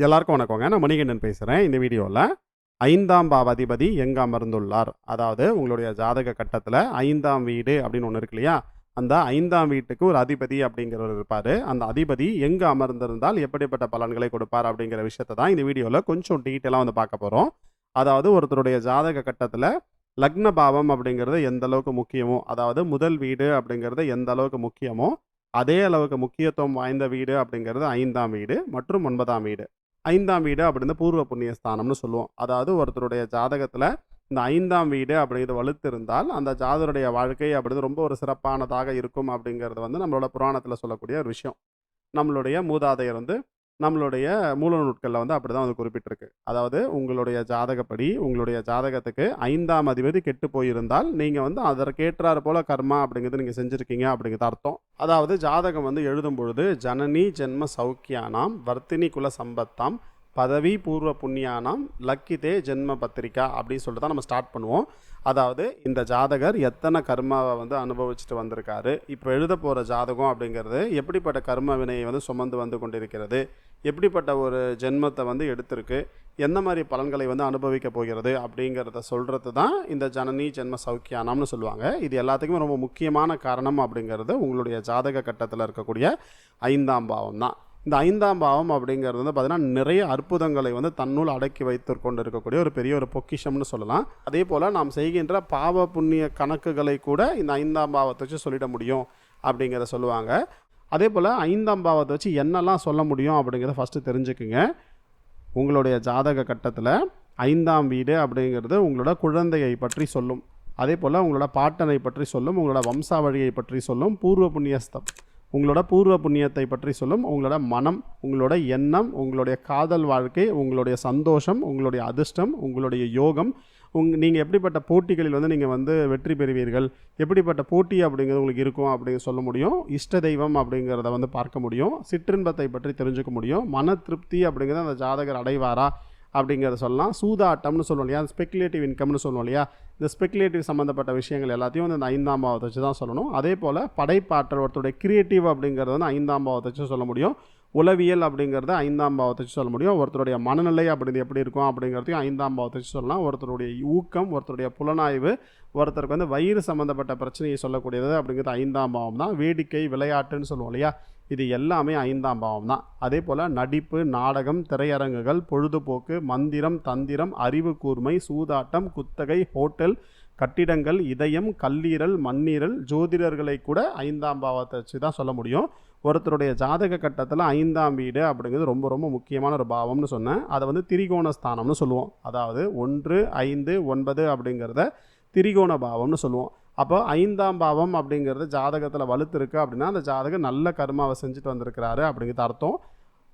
எல்லாருக்கும் வணக்கங்க. நான் மணிகண்டன் பேசுகிறேன் இந்த வீடியோவில் ஐந்தாம் பாவாதிபதி எங்கே அமர்ந்துள்ளார்? அதாவது உங்களுடைய ஜாதக கட்டத்தில் ஐந்தாம் வீடு அப்படின்னு ஒன்று இருக்கு இல்லையா? அந்த ஐந்தாம் வீட்டுக்கு ஒரு அதிபதி அப்படிங்கிறவர் இருப்பார். அந்த அதிபதி எங்கே அமர்ந்திருந்தால் எப்படிப்பட்ட பலன்களை கொடுப்பார் அப்படிங்கிற விஷயத்தை தான் இந்த வீடியோவில் கொஞ்சம் டீட்டெயிலாக வந்து பார்க்க போகிறோம் அதாவது ஒருத்தருடைய ஜாதக கட்டத்தில் லக்ன பாவம் அப்படிங்கிறது எந்த அளவுக்கு முக்கியமோ அதாவது முதல் வீடு அப்படிங்கிறது எந்த அளவுக்கு முக்கியமோ அதே அளவுக்கு முக்கியத்துவம் வாய்ந்த வீடு அப்படிங்கிறது ஐந்தாம் வீடு மற்றும் ஒன்பதாம் வீடு. ஐந்தாம் வீடு அப்படின்னு பூர்வ புண்ணிய ஸ்தானம்னு சொல்லுவோம். அதாவது ஒருத்தருடைய ஜாதகத்தில் இந்த ஐந்தாம் வீடு அப்படிங்கிறது வலுத்து இருந்தால் அந்த ஜாதருடைய வாழ்க்கை அப்படிங்கிறது ரொம்ப ஒரு சிறப்பானதாக இருக்கும் அப்படிங்கிறது வந்து நம்மளோட புராணத்தில் சொல்லக்கூடிய ஒரு விஷயம். நம்மளுடைய மூதாதையர் வந்து நம்மளுடைய மூல நூட்களில் வந்து அப்படி தான் வந்து குறிப்பிட்டிருக்கு. அதாவது உங்களுடைய ஜாதகப்படி உங்களுடைய ஜாதகத்துக்கு ஐந்தாம் அதிபதி கெட்டு போயிருந்தால் நீங்கள் வந்து அதற்கேற்றாறு போல கர்மா அப்படிங்கிறது நீங்கள் செஞ்சுருக்கீங்க அப்படிங்கிறது அர்த்தம். அதாவது ஜாதகம் வந்து எழுதும் பொழுது ஜனனி ஜென்ம சௌக்கியானாம் வர்த்தினி குல சம்பத்தாம் பதவி பூர்வ புண்ணியானாம் லக்கிதே ஜென்ம பத்திரிக்கா அப்படின்னு சொல்லிட்டு தான் நம்ம ஸ்டார்ட் பண்ணுவோம். அதாவது இந்த ஜாதகர் எத்தனை கர்மாவை வந்து அனுபவிச்சுட்டு வந்திருக்காரு இப்போ எழுத போகிற ஜாதகம் அப்படிங்கிறது எப்படிப்பட்ட கர்ம வினையை வந்து சுமந்து வந்து கொண்டிருக்கிறது எப்படிப்பட்ட ஒரு ஜென்மத்தை வந்து எடுத்திருக்கு எந்த மாதிரி பலன்களை வந்து அனுபவிக்க போகிறது அப்படிங்கிறத சொல்கிறது தான் இந்த ஜனனி ஜென்ம சௌக்கியானம்னு சொல்லுவாங்க. இது எல்லாத்துக்குமே ரொம்ப முக்கியமான காரணம் அப்படிங்கிறது உங்களுடைய ஜாதக கட்டத்தில் இருக்கக்கூடிய ஐந்தாம் பாவம் தான். இந்த ஐந்தாம் பாவம் அப்படிங்கிறது வந்து பார்த்திங்கன்னா நிறைய அற்புதங்களை வந்து தன்னுள் அடக்கி வைத்து கொண்டு இருக்கக்கூடிய ஒரு பெரிய ஒரு பொக்கிஷம்னு சொல்லலாம். அதே போல் நாம் செய்கின்ற பாவ புண்ணிய கணக்குகளை கூட இந்த ஐந்தாம் பாவத்தை வச்சு சொல்லிட முடியும் அப்படிங்கிறத சொல்லுவாங்க. அதே போல் ஐந்தாம் பாவத்தை வச்சு என்னெல்லாம் சொல்ல முடியும் அப்படிங்கிறத ஃபஸ்ட்டு தெரிஞ்சுக்குங்க. உங்களுடைய ஜாதக கட்டத்தில் ஐந்தாம் வீடு அப்படிங்கிறது உங்களோட குழந்தையை பற்றி சொல்லும். அதே போல் உங்களோட பாட்டனை பற்றி சொல்லும் உங்களோட வம்சாவழியை பற்றி சொல்லும் பூர்வ புண்ணியஸ்தம். உங்களோட பூர்வ புண்ணியத்தை பற்றி சொல்லும் உங்களோட மனம் உங்களோட எண்ணம் உங்களுடைய காதல் வாழ்க்கை உங்களுடைய சந்தோஷம் உங்களுடைய அதிர்ஷ்டம் உங்களுடைய யோகம் உங் நீங்கள் எப்படிப்பட்ட போட்டிகளில் வந்து நீங்கள் வந்து வெற்றி பெறுவீர்கள்? எப்படிப்பட்ட போட்டி அப்படிங்கிறது உங்களுக்கு இருக்கும் அப்படின்னு சொல்ல முடியும். இஷ்ட தெய்வம் அப்படிங்கிறத வந்து பார்க்க முடியும். சிற்றின்பத்தை பற்றி தெரிஞ்சுக்க முடியும். மன திருப்தி அப்படிங்கிறத அந்த ஜாதகர் அடைவாரா அப்படிங்கிறத சொல்லலாம். சூதாட்டம்னு சொல்லுவோம் இல்லையா? ஸ்பெக்குலேட்டிவ் இன்கம்னு சொல்லுவோம் இல்லையா? இந்த ஸ்பெக்குலேட்டிவ் சம்மந்தப்பட்ட விஷயங்கள் எல்லாத்தையும் வந்து இந்த ஐந்தாம் பாவத்தை வச்சு தான் சொல்லணும். அதே போல் படைப்பாற்றல் ஒருத்தருடைய கிரியேட்டிவ் அப்படிங்கிறது வந்து ஐந்தாம் பாவத்தை வச்சு சொல்ல முடியும். உளவியல் அப்படிங்கிறத ஐந்தாம் பாவத்தை வச்சு சொல்ல முடியும். ஒருத்தருடைய மனநிலை அப்படிங்கிறது எப்படி இருக்கும் அப்படிங்கிறதையும் ஐந்தாம் பாவத்தை வச்சு சொல்லலாம். ஒருத்தருடைய ஊக்கம் ஒருத்தருடைய புலனாய்வு ஒருத்தருக்கு வந்து வயிறு சம்மந்தப்பட்ட பிரச்சனையை சொல்லக்கூடியது அப்படிங்கிறது ஐந்தாம் பாவம் தான். வேடிக்கை விளையாட்டுன்னு சொல்லுவோம் இல்லையா? இது எல்லாமே ஐந்தாம் பாவம் தான். அதே போல் நடிப்பு நாடகம் திரையரங்குகள் பொழுதுபோக்கு மந்திரம் தந்திரம் அறிவு கூர்மை சூதாட்டம் குத்தகை ஹோட்டல் கட்டிடங்கள் இதயம் கல்லீரல் மண்ணீரல் ஜோதிடர்களை கூட ஐந்தாம் பாவத்தை வச்சு தான் சொல்ல முடியும். ஒருத்தருடைய ஜாதக கட்டத்தில் ஐந்தாம் வீடு அப்படிங்கிறது ரொம்ப ரொம்ப முக்கியமான ஒரு பாவம்னு சொன்னேன். அதை வந்து திரிகோண ஸ்தானம்னு சொல்லுவோம். அதாவது ஒன்று ஐந்து ஒன்பது அப்படிங்கிறத திரிகோண பாவம்னு சொல்லுவோம். அப்போ ஐந்தாம் பாவம் அப்படிங்கிறது ஜாதகத்தில் வலுத்திருக்கு அப்படின்னா அந்த ஜாதகம் நல்ல கர்மாவை செஞ்சுட்டு வந்திருக்கிறாரு அப்படிங்கிறது அர்த்தம்.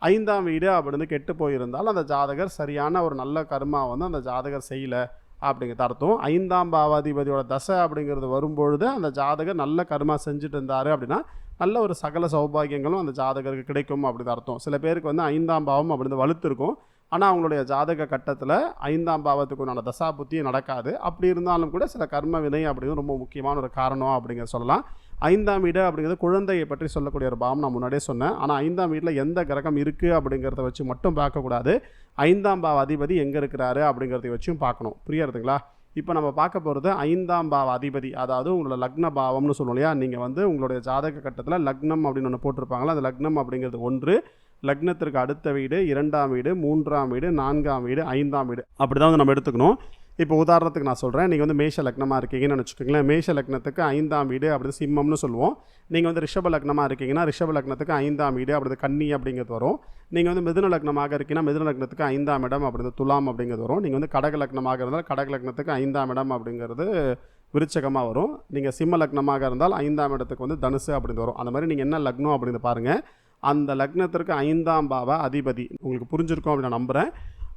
ஐந்தாம் வீடு அப்படின்னு கெட்டு போயிருந்தால் அந்த ஜாதகர் சரியான ஒரு நல்ல கர்மா வந்து அந்த ஜாதகர் செய்யலை. அப்படிங்கிறது அர்த்தம் ஐந்தாம் பாவாதிபதியோட தசை அப்படிங்கிறது வரும்பொழுது அந்த ஜாதகர் நல்ல கர்மா செஞ்சுட்டு இருந்தார் அப்படின்னா நல்ல ஒரு சகல சௌபாகியங்களும் அந்த ஜாதகருக்கு கிடைக்கும் அப்படின்னு அர்த்தம். சில பேருக்கு வந்து ஐந்தாம் பாவம் அப்படின்னு வலுத்திருக்கும். ஆனால் அவங்களுடைய ஜாதக கட்டத்தில் ஐந்தாம் பாவத்துக்கு உண்டான தசா புத்தியும் நடக்காது. அப்படி இருந்தாலும் கூட சில கர்ம வினை அப்படிங்கிறது ரொம்ப முக்கியமான ஒரு காரணம் அப்படிங்கிறத சொல்லலாம். ஐந்தாம் வீடு அப்படிங்கிறது குழந்தையை பற்றி சொல்லக்கூடிய ஒரு பாவம் நான் முன்னாடியே சொன்னேன். ஆனால் ஐந்தாம் வீட்டில் எந்த கிரகம் இருக்குது அப்படிங்கிறத வச்சு மட்டும் பார்க்கக்கூடாது. ஐந்தாம் பாவ அதிபதி எங்கே இருக்கிறாரு அப்படிங்கிறத வச்சும் பார்க்கணும். புரியறதுங்களா இப்போ நம்ம பார்க்க போகிறது ஐந்தாம் பாவ அதிபதி அதாவது உங்களோட லக்ன பாவம்னு சொல்லுவோம் இல்லையா? நீங்கள் வந்து உங்களுடைய ஜாதக கட்டத்தில் லக்னம் அப்படின்னு ஒன்று போட்டிருப்பாங்களா அந்த லக்னம் அப்படிங்கிறது ஒன்று. லக்னத்திற்கு அடுத்த வீடு இரண்டாம் வீடு மூன்றாம் வீடு நான்காம் வீடு ஐந்தாம் வீடு. அப்படி தான் வந்து நம்ம எடுத்துக்கணும். இப்போ உதாரணத்துக்கு நான் சொல்கிறேன் நீங்கள் வந்து மேஷ லக்னமாக இருக்கீங்கன்னு வச்சுக்கோங்களேன் மேஷ லக்னத்துக்கு ஐந்தாம் வீடு அப்படி சிம்மம்னு சொல்லுவோம். நீங்கள் வந்து ரிஷப லக்னமாக இருக்கீங்கன்னா ரிஷப லக்னத்துக்கு ஐந்தாம் வீடு அப்படி கன்னி அப்படிங்கிறது வரும். நீங்கள் வந்து மிதுன லக்னமாக இருக்கீங்கன்னா மிதுன லக்னத்துக்கு ஐந்தாம் இடம் அப்படி துலாம் அப்படிங்கிறது வரும். நீங்கள் வந்து கடக லக்னமாக இருந்தால் கடக லக்னத்துக்கு ஐந்தாம் இடம் அப்படிங்கிறது விருச்சகமாக வரும். நீங்கள் சிம்ம லக்னமாக இருந்தால் ஐந்தாம் இடத்துக்கு வந்து தனுசு அப்படின்னு வரும். அந்த மாதிரி நீங்கள் என்ன லக்னம் அப்படின்னு பாருங்கள் அந்த லக்னத்திற்கு ஐந்தாம் பாவ அதிபதி. உங்களுக்கு புரிஞ்சிருக்கும் அப்படின்னு நான் நம்புகிறேன்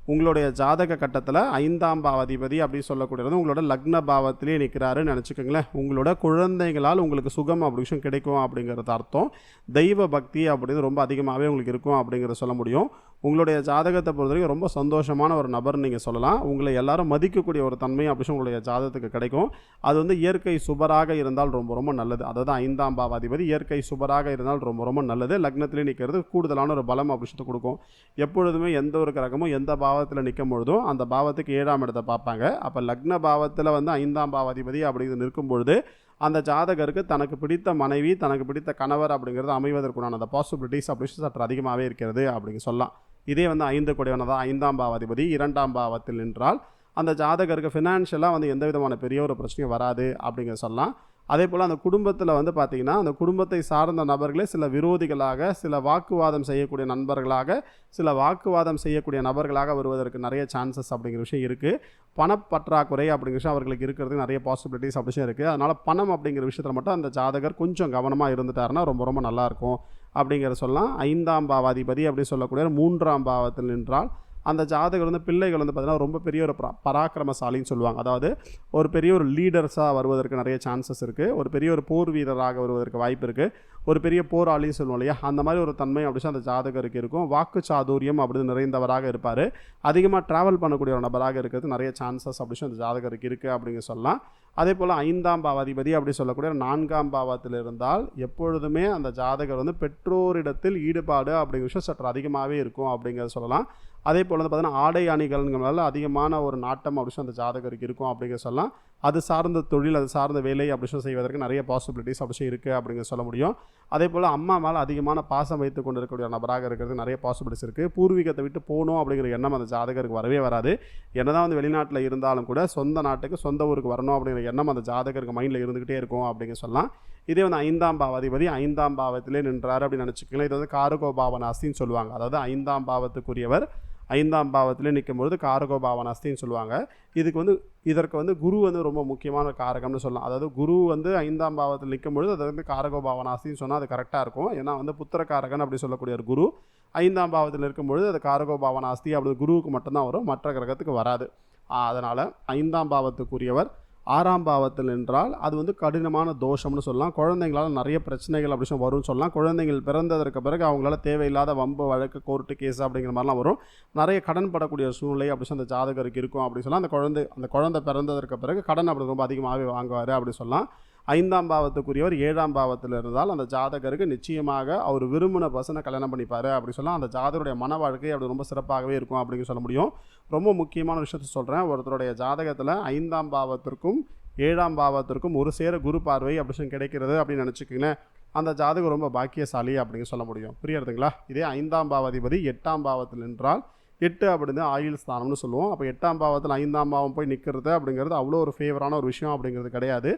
உங்களுடைய ஜாதக கட்டத்தில் ஐந்தாம் பாவாதிபதி அப்படின்னு சொல்லக்கூடியது உங்களோட லக்ன பாவத்திலே நிற்கிறாருன்னு நினச்சிக்கோங்களேன். உங்களோட குழந்தைகளால் உங்களுக்கு சுகம் அப்படி விஷயம் கிடைக்கும் அப்படிங்கிறது அர்த்தம். தெய்வ பக்தி அப்படிங்கிறது ரொம்ப அதிகமாகவே உங்களுக்கு இருக்கும் அப்படிங்கிறத சொல்ல முடியும். உங்களுடைய ஜாதகத்தை பொறுத்தவரைக்கும் ரொம்ப சந்தோஷமான ஒரு நபர்னு நீங்கள் சொல்லலாம். உங்களை எல்லாரும் மதிக்கக்கூடிய ஒரு தன்மை அப்படி உங்களுடைய ஜாதகத்துக்கு கிடைக்கும். அது வந்து இயற்கை சுபராக இருந்தால் ரொம்ப ரொம்ப நல்லது. அதாவது ஐந்தாம் பாவாதிபதி. இயற்கை சுபராக இருந்தால் ரொம்ப ரொம்ப நல்லது. லக்னத்திலே நிற்கிறது கூடுதலான ஒரு பலம் அப்படி கொடுக்கும். எப்பொழுதுமே எந்த ஒரு கிரகமும் எந்த பாவத்தில் நிற்கும் பொழுதும் அந்த பாவத்துக்கு ஏழாம் இடத்தை பார்ப்பாங்க. அப்போ லக்ன பாவத்தில் வந்து ஐந்தாம் பாவாதிபதி அப்படிங்கிறது நிற்கும் பொழுது அந்த ஜாதகருக்கு தனக்கு பிடித்த மனைவி தனக்கு பிடித்த கணவர் அப்படிங்கிறது அமைவதற்குண்டான அந்த பாசிபிலிட்டிஸ் அப்படி சற்று அதிகமாகவே இருக்கிறது அப்படிங்க சொல்லலாம். இதே வந்து ஐந்து கொடையவனதான் ஐந்தாம் பாவாதிபதி இரண்டாம் பாவத்தில் நின்றால் அந்த ஜாதகருக்கு ஃபினான்ஷியலாக வந்து எந்த விதமான பெரிய ஒரு பிரச்சனையும் வராது அப்படிங்கிற சொல்லலாம். அதே போல் அந்த குடும்பத்தில் வந்து பார்த்திங்கன்னா அந்த குடும்பத்தை சார்ந்த நபர்களே சில விரோதிகளாக சில வாக்குவாதம் செய்யக்கூடிய நண்பர்களாக சில வாக்குவாதம் செய்யக்கூடிய நபர்களாக வருவதற்கு நிறைய சான்சஸ் அப்படிங்கிற விஷயம் இருக்குது பணப்பற்றாக்குறை அப்படிங்கிற விஷயம் அவர்களுக்கு இருக்கிறதுக்கு நிறைய பாசிபிலிட்டிஸ் அப்படி விஷயம் இருக்குது அதனால் பணம் அப்படிங்கிற விஷயத்தில் மட்டும் அந்த ஜாதகர் கொஞ்சம் கவனமாக இருந்துட்டாருன்னா ரொம்ப ரொம்ப நல்லாயிருக்கும் அப்படிங்கிற சொல்லலாம். ஐந்தாம் பாவாதிபதி அப்படி சொல்லக்கூடிய மூன்றாம் பாவத்தில் நின்றால் அந்த ஜாதகர் வந்து பிள்ளைகள் வந்து பார்த்திங்கன்னா ரொம்ப பெரிய ஒரு பரா- பராக்கிரமசாலின்னு சொல்லுவாங்க. அதாவது ஒரு பெரிய ஒரு லீடர்ஸாக வருவதற்கு நிறைய சான்சஸ் இருக்குது ஒரு பெரிய ஒரு போர் வீரராக வருவதற்கு வாய்ப்பு இருக்குது ஒரு பெரிய போராளின்னு சொல்லுவோம் இல்லையா? அந்த மாதிரி ஒரு தன்மை அப்படி அந்த ஜாதகருக்கு இருக்கும். வாக்கு சாதுரியம் அப்படின்னு நிறைந்தவராக இருப்பார். அதிகமாக ட்ராவல் பண்ணக்கூடிய ஒரு நபராக இருக்கிறது நிறைய சான்சஸ் அப்படின்னு அந்த ஜாதகருக்கு இருக்குது அப்படிங்க சொல்லலாம். அதே போல் ஐந்தாம் பாவாதிபதி அப்படி சொல்லக்கூடிய நான்காம் பாவத்தில் இருந்தால் எப்பொழுதுமே அந்த ஜாதகர் வந்து பெற்றோரிடத்தில் ஈடுபாடு அப்படிங்கிற விஷயம் சற்று அதிகமாகவே இருக்கும் அப்படிங்கிறத சொல்லலாம். அதே போல் வந்து பார்த்தீங்கன்னா ஆடை அணிகள்ங்கிறனால அதிகமான ஒரு நாட்டம் அப்படின்னு அந்த ஜாதகருக்கு இருக்கும் அப்படிங்கிற சொல்லலாம். அது சார்ந்த தொழில் அது சார்ந்த வேலை அப்படி சொல்லி செய்வதற்கு நிறைய பாசிபிலிட்டிஸ் அப்படி இருக்குது அப்படிங்கிற சொல்ல முடியும். அதே போல் அம்மா மேலே அதிகமான பாசம் வைத்து கொண்டு இருக்கக்கூடிய நபராக இருக்கிறது நிறைய பாசிபிலிட்டிஸ் இருக்குது பூர்வீகத்தை விட்டு போகணும் அப்படிங்கிற எண்ணம் அந்த ஜாதகருக்கு வரவே வராது. என்னதான் வந்து வெளிநாட்டில் இருந்தாலும் கூட சொந்த நாட்டுக்கு சொந்த ஊருக்கு வரணும் அப்படிங்கிற எண்ணம் அந்த ஜாதகருக்கு மைண்டில் இருந்துக்கிட்டே இருக்கும் அப்படிங்க சொல்லலாம். இதே வந்து ஐந்தாம் பாவாதிபதி ஐந்தாம் பாவத்திலே நின்றார் அப்படின்னு நினச்சிக்கலாம் இது வந்து காரகோ பாவனாஸ்தின்னு சொல்லுவாங்க. அதாவது ஐந்தாம் பாவத்துக்குரியவர். ஐந்தாம் பாவத்திலே நிற்கும் பொழுது காரகோ பாவனாஸ்தின்னு சொல்லுவாங்க. இதுக்கு வந்து இதற்கு வந்து குரு வந்து ரொம்ப முக்கியமான காரகம்னு சொல்லலாம். அதாவது குரு வந்து ஐந்தாம் பாவத்தில் நிற்கும் பொழுது அது வந்து காரகோ பாவனாஸ்தின்னு சொன்னால் அது கரெக்டாக இருக்கும். ஏன்னா வந்து புத்திரக்காரகன் அப்படி சொல்லக்கூடிய ஒரு குரு ஐந்தாம் பாவத்தில் இருக்கும் பொழுது அது காரகோ பாவனாஸ்தி அப்படி குருவுக்கு மட்டும்தான் வரும். மற்ற கிரகத்துக்கு வராது. அதனால் ஐந்தாம் பாவத்துக்குரியவர் ஆறாம் பாவத்தில் என்றால் அது வந்து கடினமான தோஷம்னு சொல்லலாம். குழந்தைங்களால் நிறைய பிரச்சனைகள் அப்படி சொல்லி வரும்னு சொல்லலாம். குழந்தைகள் பிறந்ததற்கு பிறகு அவங்களால தேவையில்லாத வம்பு வழக்கு கோர்ட்டு கேஸ் அப்படிங்கிற மாதிரிலாம் வரும். நிறைய கடன் படக்கூடிய சூழ்நிலை அப்படி சொல்லி அந்த ஜாதகருக்கு இருக்கும் அப்படி சொல்லலாம் அந்த குழந்தை அந்த குழந்தை பிறந்ததற்கு பிறகு கடன் அப்படி ரொம்ப அதிகமாகவே வாங்குவார் அப்படி சொல்லலாம் ஐந்தாம் பாவத்துக்குரியவர் ஏழாம் பாவத்தில் இருந்தால் அந்த ஜாதகருக்கு நிச்சயமாக அவர் விரும்பின பர்சனை கல்யாணம் பண்ணிப்பார் அப்படி சொல்லலாம் அந்த ஜாதகருடைய மன வாழ்க்கை அப்படி ரொம்ப சிறப்பாகவே இருக்கும் அப்படின்னு சொல்ல முடியும். ரொம்ப முக்கியமான விஷயத்த சொல்கிறேன் ஒருத்தருடைய ஜாதகத்தில் ஐந்தாம் பாவத்திற்கும் ஏழாம் பாவத்திற்கும் ஒரு சேர குரு பார்வை அப்படி சொல்லி கிடைக்கிறது அப்படின்னு நினச்சிக்கிங்களேன் அந்த ஜாதகம் ரொம்ப பாக்கியசாலி அப்படின்னு சொல்ல முடியும். புரியுறதுங்களா இதே ஐந்தாம் பாவாதிபதி எட்டாம் பாவத்தில் நின்றால் எட்டு அப்படின்னு ஆயுள் ஸ்தானம்னு சொல்லுவோம். அப்போ எட்டாம் பாவத்தில் ஐந்தாம் பாவம் போய் நிற்கிறது அப்படிங்கிறது அவ்வளோ ஒரு ஃபேவரான ஒரு விஷயம் அப்படிங்கிறது கிடையாது.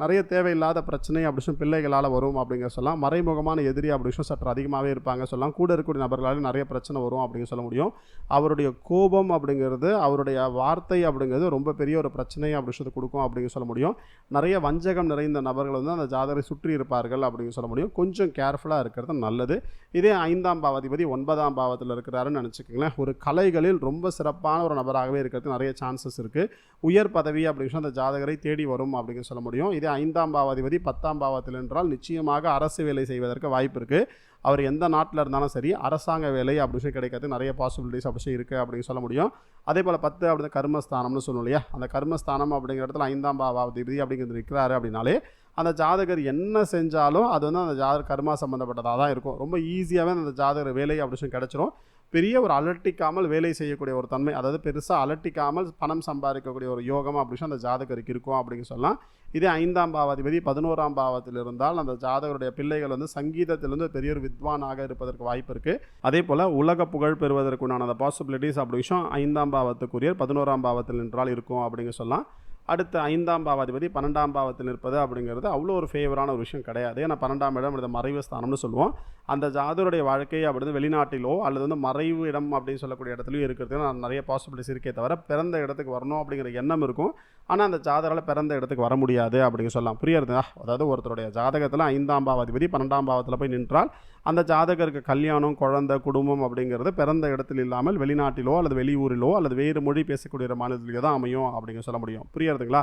நிறைய தேவையில்லாத பிரச்சனை அப்படி சொல்லி பிள்ளைகளால் வரும் அப்படிங்கிற சொல்லலாம். மறைமுகமான எதிரி அப்படி விஷயம் சற்று அதிகமாகவே இருப்பாங்க சொல்லலாம். கூட இருக்கக்கூடிய நபர்களால் நிறைய பிரச்சனை வரும் அப்படின்னு சொல்ல முடியும். அவருடைய கோபம் அப்படிங்கிறது அவருடைய வார்த்தை அப்படிங்கிறது ரொம்ப பெரிய ஒரு பிரச்சனை அப்படி சொல்லி கொடுக்கும் அப்படின்னு சொல்ல முடியும். நிறைய வஞ்சகம் நிறைந்த நபர்கள் வந்து அந்த ஜாதகரை சுற்றி இருப்பார்கள் அப்படின்னு சொல்ல முடியும். கொஞ்சம் கேர்ஃபுல்லாக இருக்கிறது நல்லது. இதே ஐந்தாம் பாவாதிபதி ஒன்பதாம் பாவத்தில் இருக்கிறாருன்னு நினச்சிக்கோங்களேன். ஒரு கலைகளில் ரொம்ப சிறப்பான ஒரு நபராகவே இருக்கிறதுக்கு நிறைய சான்சஸ் இருக்குது உயர் பதவி அப்படின்னு சொல்லி அந்த ஜாதகரை தேடி வரும் அப்படின்னு சொல்ல முடியும். இது ஐந்தாம் பாவாதிபதி பத்தாம் பாவத்தில் என்றால் நிச்சயமாக அரசு வேலை செய்வதற்கு வாய்ப்பு இருக்குது அவர் எந்த நாட்டில் இருந்தாலும் சரி அரசாங்க வேலை அப்படி சொல்லி கிடைக்கிறது நிறைய பாசிபிலிட்டிஸ் அப்படி இருக்குது அப்படின்னு சொல்ல முடியும். அதே போல் பத்து அப்படி கர்மஸ்தானம்னு சொல்லணும் இல்லையா? அந்த கர்மஸ்தானம் அப்படிங்கிற இடத்துல ஐந்தாம் பாவாதிபதி அப்படிங்கிறது இருக்கிறாரு அப்படின்னாலே அந்த ஜாதகர் என்ன செஞ்சாலும் அது வந்து அந்த ஜாதகர் கர்மா சம்மந்தப்பட்டதாக தான் இருக்கும். ரொம்ப ஈஸியாகவே அந்த ஜாதகர் வேலை அப்படி சொல்லி கிடச்சிரும். பெரிய ஒரு அலட்டிக்காமல் வேலை செய்யக்கூடிய ஒரு தன்மை அதாவது பெருசாக அலட்டிக்காமல் பணம் சம்பாதிக்கக்கூடிய ஒரு யோகம் அப்படின்னு அந்த ஜாதகருக்கு இருக்கும் அப்படின்னு சொல்லலாம். இதே ஐந்தாம் பாவாதிபதி பதினோராம் பாவத்தில் இருந்தால் அந்த ஜாதகருடைய பிள்ளைகள் வந்து சங்கீதத்திலிருந்து பெரிய ஒரு வித்வானாக இருப்பதற்கு வாய்ப்பு இருக்குது அதே போல் உலக புகழ் பெறுவதற்குண்டான அந்த பாசிபிலிட்டிஸ் அப்படி விஷயம் ஐந்தாம் பாவத்துக்குரியர் பதினோராம் பாவத்தில் நின்றால் இருக்கும் அப்படிங்க சொல்லலாம். அடுத்த ஐந்தாம் பாவாதிபதி பன்னெண்டாம் பாவத்தில் இருப்பது அப்படிங்கிறது அவ்வளோ ஒரு ஃபேவரான ஒரு விஷயம் கிடையாது. ஏன்னா பன்னெண்டாம் இடம் இந்த மறைவு ஸ்தானம்னு சொல்லுவோம். அந்த ஜாதருடைய வாழ்க்கை அப்படி வெளிநாட்டிலோ அல்லது வந்து மறைவு இடம் அப்படின்னு சொல்லக்கூடிய இடத்துலையும் இருக்கிறதுக்கு நான் நிறைய பாசிபிலிட்டிஸ் இருக்கே தவிர பிறந்த இடத்துக்கு வரணும் அப்படிங்கிற எண்ணம் இருக்கும். ஆனால் அந்த ஜாதரால் பிறந்த இடத்துக்கு வர முடியாது அப்படின்னு சொல்லலாம். புரியுறதா? அதாவது ஒருத்தருடைய ஜாதகத்தில் ஐந்தாம் பாவாதிபதி பன்னெண்டாம் பாவத்தில் போய் நின்றால் அந்த ஜாதகருக்கு கல்யாணம் குழந்தை குடும்பம் அப்படிங்கிறது பிறந்த இடத்தில் இல்லாமல் வெளிநாட்டிலோ அல்லது வெளியூரிலோ அல்லது வேறு மொழி பேசக்கூடிய மாநிலத்திலேயோ தான் அமையும் அப்படின்னு சொல்ல முடியும். புரியுறதுங்களா?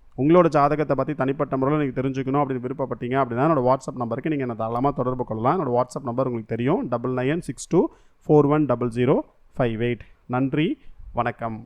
உங்களோட ஜாதகத்தை பற்றி தனிப்பட்ட முறையில் நீங்கள் தெரிஞ்சுக்கணும் அப்படின்னு விருப்பப்பட்டீங்க அப்படின்னா என்னோட வாட்ஸ்அப் நம்பருக்கு நீங்கள் என்ன தாராளமாக தொடர்பு கொள்ளலாம். என்னோட வாட்ஸ்அப் நம்பர் உங்களுக்கு தெரியும். Double nine six two four one double zero five eight நன்றி. வணக்கம்.